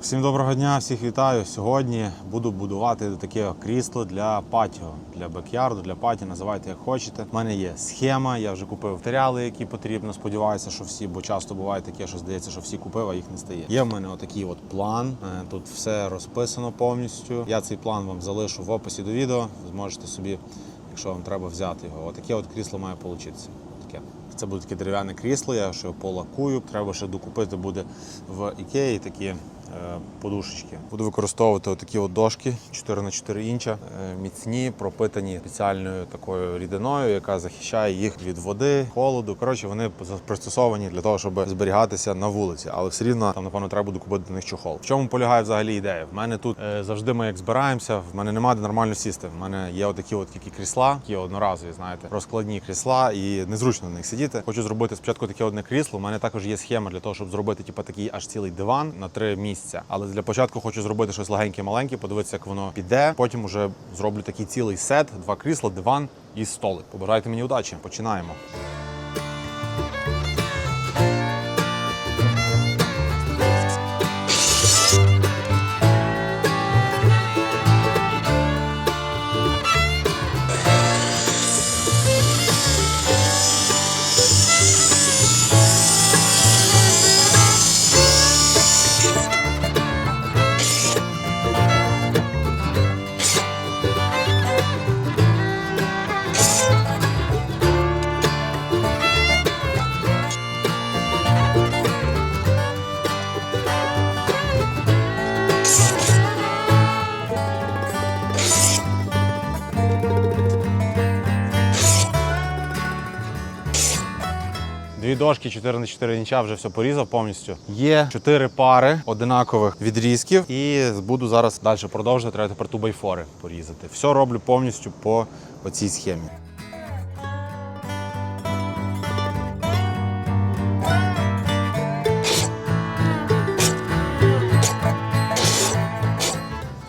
Всім доброго дня, всіх вітаю. Сьогодні буду будувати таке крісло для патіо, для бекярду, для паті, називайте як хочете. У мене є схема, я вже купив матеріали, які потрібно. Сподіваюся, що всі, бо часто буває таке, що здається, що всі купив, а їх не стає. Є в мене отакий от план. Е, Тут все розписано повністю. Я цей план вам залишу в описі до відео. Зможете собі, якщо вам треба взяти його. Отаке от крісло має получитися. Таке. Це буде таке дерев'яне крісло, я ще полакую. Треба ще докупити буде в ікеї такі подушечки. Буду використовувати такі от дошки 4 на 4 інча, е, міцні, пропитані спеціальною такою рідиною, яка захищає їх від води, холоду. Коротше, вони пристосовані для того, щоб зберігатися на вулиці, але все рівно там, напевно, треба буде купити до них чохол. В чому полягає взагалі ідея? В мене тут е, завжди ми як збираємося, в мене немає де нормально сісти. В мене є отакі от тільки крісла, які одноразові, знаєте, розкладні крісла, і незручно на них сидіти. Хочу зробити спочатку таке одне крісло. У мене також є схема для того, щоб зробити типу, такий аж цілий диван на три місця. Але для початку хочу зробити щось легеньке, маленьке, подивитися, як воно піде. Потім уже зроблю такий цілий сет, два крісла, диван і столик. Побажайте мені удачі. Починаємо. Дві дошки 4 на 4 інча вже все порізав повністю. Є чотири пари одинакових відрізків, і буду зараз далі продовжувати. Треба тепер тубайфори порізати. Все роблю повністю по оцій схемі.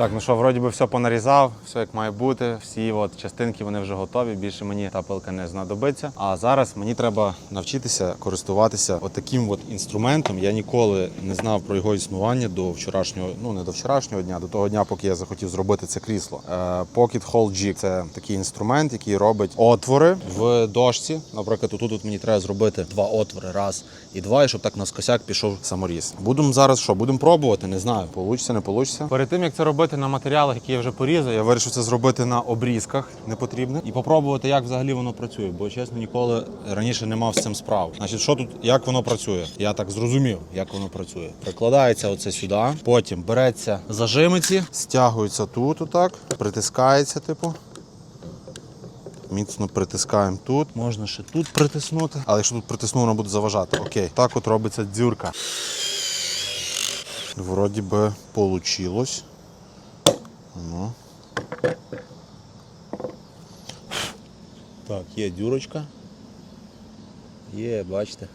Так, ну що, вроді би все понарізав, все як має бути. Всі от частинки вони вже готові. Більше мені та пилка не знадобиться. А зараз мені треба навчитися користуватися отаким от інструментом. Я ніколи не знав про його існування до вчорашнього, ну не до вчорашнього дня, до того дня, поки я захотів зробити це крісло. Е, Pocket Hole Jig – це такий інструмент, який робить отвори в дошці. Наприклад, тут от мені треба зробити два отвори, раз і два, і щоб так наскосяк пішов саморіз. Будемо зараз що? Будемо пробувати. Не знаю, получиться, не получиться. Перед тим як це робити на матеріалах, які я вже порізав, я вирішив це зробити на обрізках непотрібних і попробувати, як взагалі воно працює. Бо чесно, ніколи раніше не мав з цим справ. Значить, що тут, як воно працює? Я так зрозумів, як воно працює. Прикладається оце сюди, потім береться зажимиці, стягується тут, отак, притискається, типу. Міцно притискаємо тут. Можна ще тут притиснути. Але якщо тут притисну, воно буде заважати. Окей. Так от робиться дзюрка. Вроді би получилось. Ну. Так, є дюрочка. Є, бачите.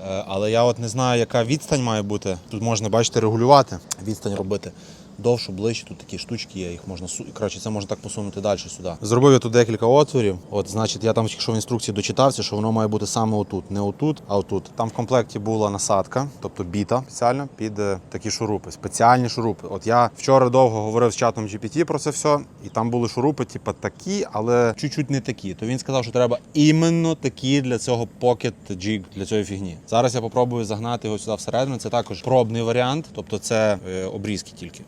Е, Але я от не знаю, яка відстань має бути. Тут можна, бачите, регулювати, відстань робити. Довше, ближче, тут такі штучки є, їх можна су- коротше, це можна так посунути далі сюди. Зробив я тут декілька отворів. От, значить, я там, якщо в інструкції дочитався, що воно має бути саме отут, не отут, а отут. Там в комплекті була насадка, тобто біта спеціальна під е, такі шурупи, спеціальні шурупи. От я вчора довго говорив з чатом GPT про це все, і там були шурупи, типу такі, але чуть-чуть не такі. То він сказав, що треба іменно такі для цього Pocket Jig, для цієї фігні. Зараз я попробую загнати його сюди всередину. Це також пробний варіант, тобто це е, обрізки тільки.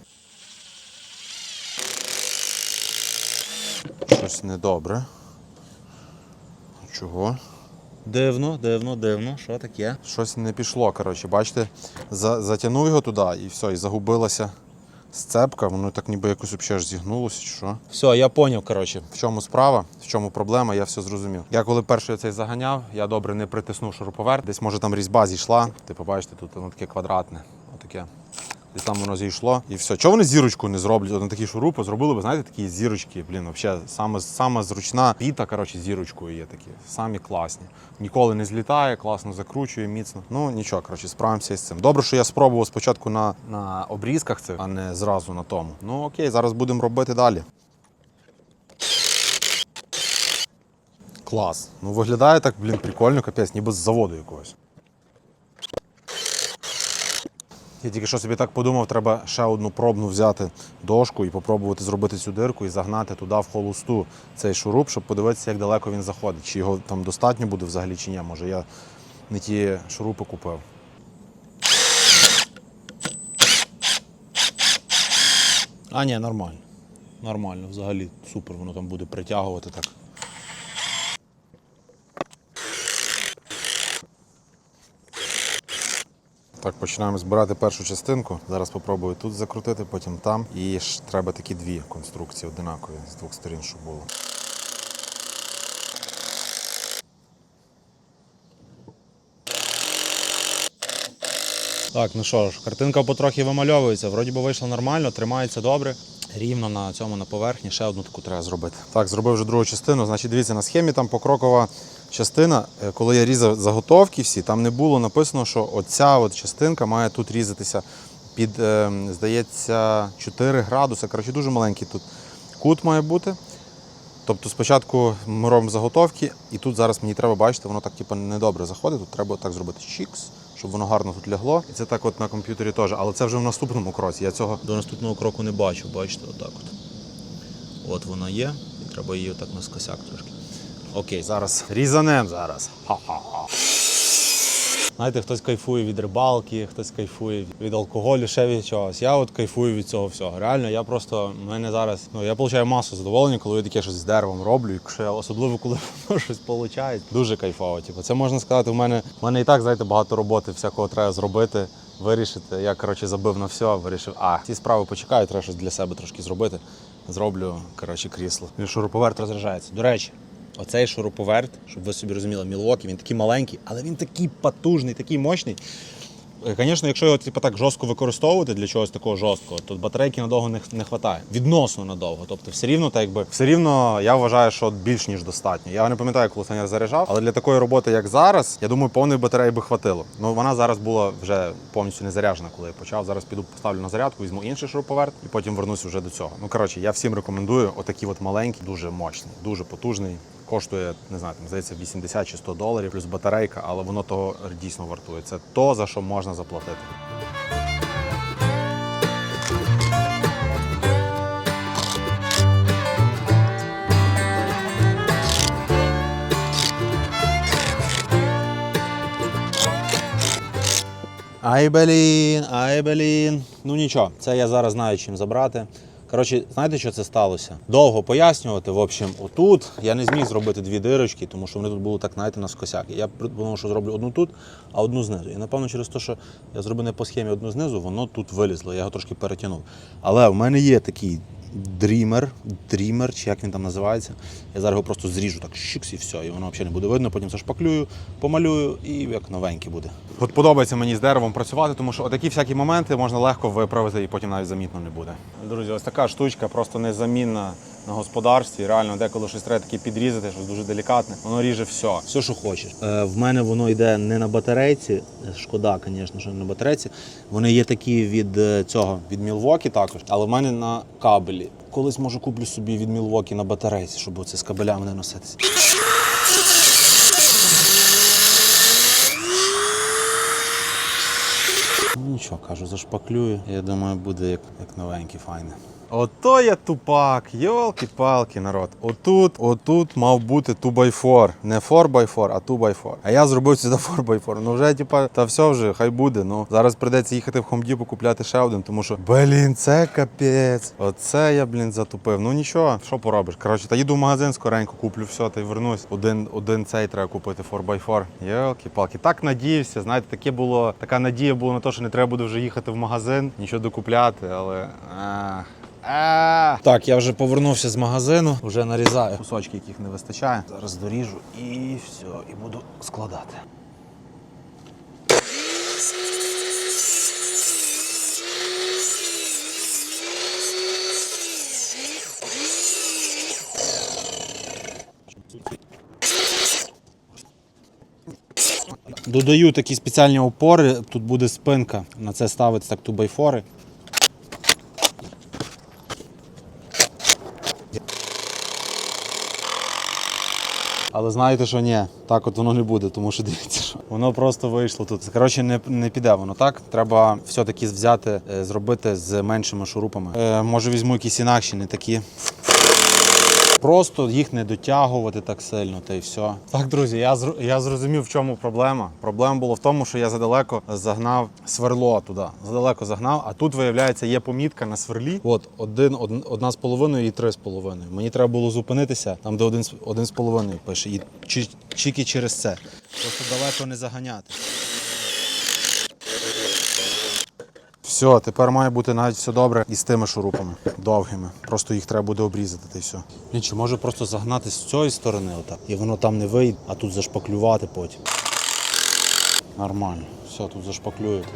Щось недобре. Чого? Дивно, дивно, дивно. Що таке? Щось не пішло. Коротше, бачите, за, затягнув його туди і все, і загубилася сцепка. Воно так ніби якось взагалі зігнулося. чи Що? Все, я поняв, коротше, в чому справа, в чому проблема, я все зрозумів. Я коли перший цей заганяв, я добре не притиснув шуруповерт. Десь може там різьба зійшла. Ти побачите, тут воно таке квадратне. Отаке. Десь там воно зійшло. І все. Чого вони зірочку не зроблять? От такі шурупи зробили б, знаєте, такі зірочки. Блін, взагалі, саме, саме зручна піта, коротше, зірочкою є такі. Самі класні. Ніколи не злітає, класно закручує, міцно. Ну нічого, коротше, справимося з цим. Добре, що я спробував спочатку на, на обрізках цих, а не зразу на тому. Ну окей, зараз будемо робити далі. Клас. Ну виглядає так, блін, прикольно, капець, ніби з заводу якогось. Я тільки що собі так подумав, треба ще одну пробну взяти дошку і попробувати зробити цю дирку і загнати туди в холосту цей шуруп, щоб подивитися, як далеко він заходить. Чи його там достатньо буде взагалі, чи ні. Може я не ті шурупи купив. А, ні, нормально. Нормально, взагалі супер, воно там буде притягувати так. Так, починаємо збирати першу частинку. Зараз спробую тут закрутити, потім там. І ж треба такі дві конструкції одинакові з двох сторін, щоб було. Так, ну що ж, картинка потрохи вимальовується. Вроді би вийшло нормально, тримається добре. Рівно на цьому на поверхні ще одну таку треба зробити. Так, зробив вже другу частину. Значить, дивіться, на схемі там покрокова частина. Е, Коли я різав заготовки всі, там не було написано, що оця от частинка має тут різатися під, е, здається, 4 градуси. Коротше, дуже маленький тут кут має бути. Тобто спочатку ми робимо заготовки, і тут зараз мені треба бачити, воно так типу, недобре заходить. Тут треба так зробити чікс, щоб воно гарно тут лягло. І це так от на комп'ютері теж. Але це вже в наступному кроці. Я цього до наступного кроку не бачу. Бачите, отак от. От вона є, і треба її отак наскосяк трошки. Окей, зараз різанем зараз. Ха-ха-ха. Знаєте, хтось кайфує від рибалки, хтось кайфує від алкоголю, ще від чогось. Я от кайфую від цього всього. Реально, я просто в мене зараз ну я отримую масу задоволення, коли я таке щось з деревом роблю, ще особливо коли воно щось виходить. Дуже кайфово. Типу, це можна сказати, в мене в мене і так знаєте багато роботи, всякого треба зробити. Вирішити. Я коротше забив на все, вирішив, а ці справи почекаю, треба щось для себе трошки зробити. Зроблю коротше крісло. Шуруповерт розряджається. До речі, Оцей шуруповерт, щоб ви собі розуміли, Мілуокі, він такий маленький, але він такий потужний, такий мощний. Е, Звісно, якщо його типу, так жорстко використовувати для чогось такого жорсткого, то батарейки надовго не, не вистачає. Відносно надовго. Тобто, все рівно, так якби все рівно я вважаю, що більш ніж достатньо. Я не пам'ятаю, коли останній заряджав, але для такої роботи, як зараз, я думаю, повної батареї би хватило. Ну вона зараз була вже повністю не заряджена, коли я почав. Зараз піду поставлю на зарядку, візьму інший шуруповерт і потім вернуся вже до цього. Ну коротше, я всім рекомендую. Отакий от маленький, дуже мощний, дуже потужний. Коштує, не знаю, там здається 80 чи 100 доларів, плюс батарейка, але воно того дійсно вартує. Це то, за що можна заплатити. Ай, блін, ай, блін. Ну нічого, це я зараз знаю, чим забрати. Коротше, знаєте, що це сталося? Довго пояснювати. В общем, отут я не зміг зробити дві дирочки, тому що вони тут були так, знаєте, на скосяк. Я подумав, що зроблю одну тут, а одну знизу. І напевно, через те, що я зробив не по схемі одну знизу, воно тут вилізло. Я його трошки перетягнув. Але в мене є такий дрімер, дрімер, чи як він там називається. Я зараз його просто зріжу так щукс і все, і воно взагалі не буде видно. Потім все шпаклюю, помалюю і як новенький буде. От подобається мені з деревом працювати, тому що отакі всякі моменти можна легко виправити і потім навіть замітно не буде. Друзі, ось така штучка просто незамінна на господарстві. Реально, деколи щось треба таке підрізати, щось дуже делікатне. Воно ріже все, все, що хочеш. Е, в мене воно йде не на батарейці. Шкода, звісно, що не на батарейці. Вони є такі від е, цього, від Milwaukee також, але в мене на кабелі. Колись може куплю собі від Milwaukee на батарейці, щоб оце з кабелями не носитися. Ну, Нічого, кажу, зашпаклюю. Я думаю, буде як, як новенький, файне. Ото я тупак, йолки-палки, народ. Отут, отут мав бути 2x4. Не 4x4, а 2x4. А я зробив сюди 4x4. Ну вже, типа, та все вже, хай буде. Ну зараз прийдеться їхати в Хомдіпу купляти ще один, тому що, блін, це капець. Оце я, блін, затупив. Ну нічого, що поробиш. Коротше, та їду в магазин скоренько, куплю все та й вернусь. Один, один цей треба купити 4x4. Йолки-палки. Так надіявся. Знаєте, таке було, така надія була на те, що не треба буде вже їхати в магазин, нічого докупляти, але. А. Так, я вже повернувся з магазину, вже нарізаю кусочки, яких не вистачає. Зараз доріжу і все, і буду складати. Додаю такі спеціальні опори. Тут буде спинка. На це ставиться так тубайфори. Але знаєте, що ні, так от воно не буде, тому що дивіться, що воно просто вийшло тут. Коротше, не, не піде воно так. Треба все-таки взяти, е, зробити з меншими шурупами. Е, може, візьму якісь інакші, не такі. Просто їх не дотягувати так сильно, та й все. Так, друзі, я зр- я зрозумів, в чому проблема. Проблема була в тому, що я задалеко загнав сверло туди. Задалеко загнав, а тут, виявляється, є помітка на сверлі. От один, од- одна з половиною і три з половиною. Мені треба було зупинитися там, де один, один з половиною пише. І чи- чіки через це. Просто далеко не заганяти. Все, тепер має бути навіть все добре і з тими шурупами довгими. Просто їх треба буде обрізати та й все. Блін, чи може просто загнати з цієї сторони отак, і воно там не вийде, а тут зашпаклювати потім. Нормально. Все, тут зашпаклюєте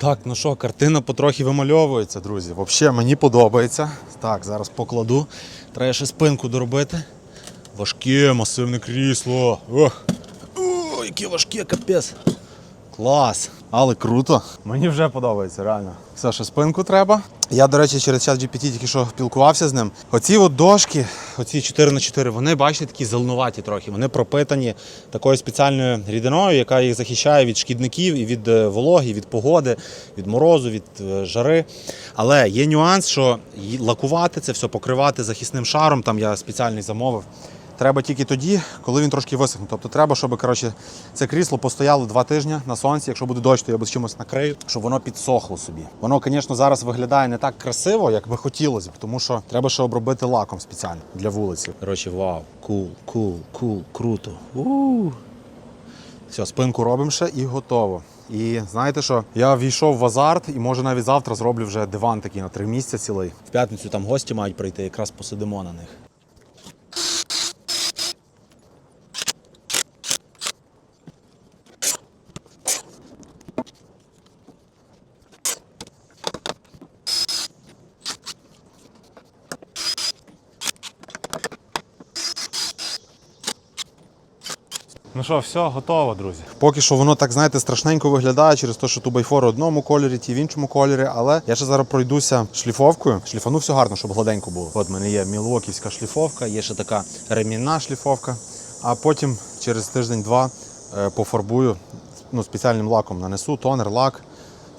Так, ну що, картина потрохи вимальовується, друзі. Взагалі мені подобається. Так, зараз покладу. Треба ще спинку доробити. Важке, масивне крісло. Ох. О, яке важке, капець. Клас. Але круто. Мені вже подобається, реально. Все, ще спинку треба. Я, до речі, через час GPT тільки що спілкувався з ним. Оці от дошки, оці 4 на 4 вони, бачите, такі зеленуваті трохи. Вони пропитані такою спеціальною рідиною, яка їх захищає від шкідників і від е, вологи, від погоди, від морозу, від е, жари. Але є нюанс, що лакувати це все, покривати захисним шаром, там я спеціальний замовив. Треба тільки тоді, коли він трошки висохне. Тобто треба, щоб коротше, це крісло постояло два тижні на сонці. Якщо буде дощ, то я без чимось накрию, щоб воно підсохло собі. Воно, звісно, зараз виглядає не так красиво, як би хотілося б, тому що треба ще обробити лаком спеціально для вулиці. Коротше, вау, кул, кул, кул, круто. у Все, спинку робимо ще і готово. І знаєте що? Я війшов в азарт і може навіть завтра зроблю вже диван такий на три місця цілий. В п'ятницю там гості мають прийти, якраз посидимо на них. Ну що, все, готово, друзі. Поки що воно так, знаєте, страшненько виглядає через те, що тубайфори в одному кольорі, ті в іншому кольорі. Але я ще зараз пройдуся шліфовкою. Шліфану все гарно, щоб гладенько було. От в мене є мілвоківська шліфовка, є ще така ремінна шліфовка. А потім через тиждень-два е, пофарбую ну, спеціальним лаком нанесу, тонер, лак,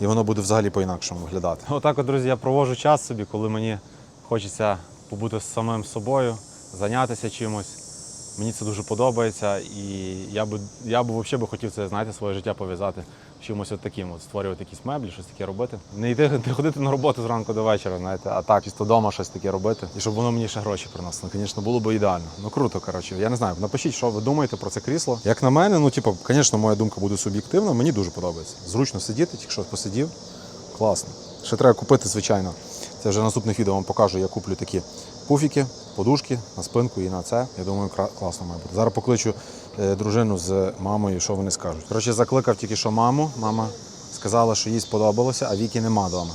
і воно буде взагалі по-інакшому виглядати. Отак, от, друзі, я провожу час собі, коли мені хочеться побути з самим собою, зайнятися чимось. Мені це дуже подобається, і я би я би взагалі хотів це знаєте, своє життя пов'язати чимось от таким, от створювати якісь меблі, щось таке робити. Не йти не ходити на роботу зранку до вечора, знаєте, а так чисто вдома щось таке робити. І щоб воно мені ще гроші приносило. Ну, звісно, було б ідеально. Ну круто, коротше. Я не знаю. Напишіть, що ви думаєте про це крісло. Як на мене, ну типу, звісно, моя думка буде суб'єктивна. Мені дуже подобається. Зручно сидіти, тільки що посидів. Класно. Ще треба купити, звичайно. Це вже наступних відео вам покажу. Я куплю такі пуфіки, подушки на спинку і на це. Я думаю, класно має бути. Зараз покличу е, дружину з мамою, що вони скажуть. Коротше, закликав тільки що маму. Мама сказала, що їй сподобалося, а Віки нема вдома.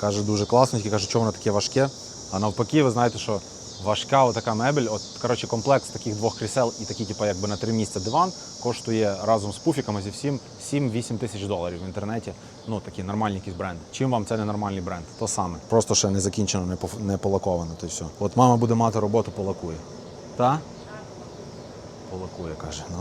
Каже, дуже класно, тільки каже, що воно таке важке. А навпаки, ви знаєте, що важка отака мебель, от коротше, комплекс таких двох крісел і такий, типу, якби на три місця диван, коштує разом з пуфіками зі всім 7-8 тисяч доларів в інтернеті. Ну, такі нормальні якісь бренди. Чим вам це не нормальний бренд? То саме. Просто ще не закінчено, не, по, не полаковано, то й все. От мама буде мати роботу, полакує. Та? Полакує, каже. Ну.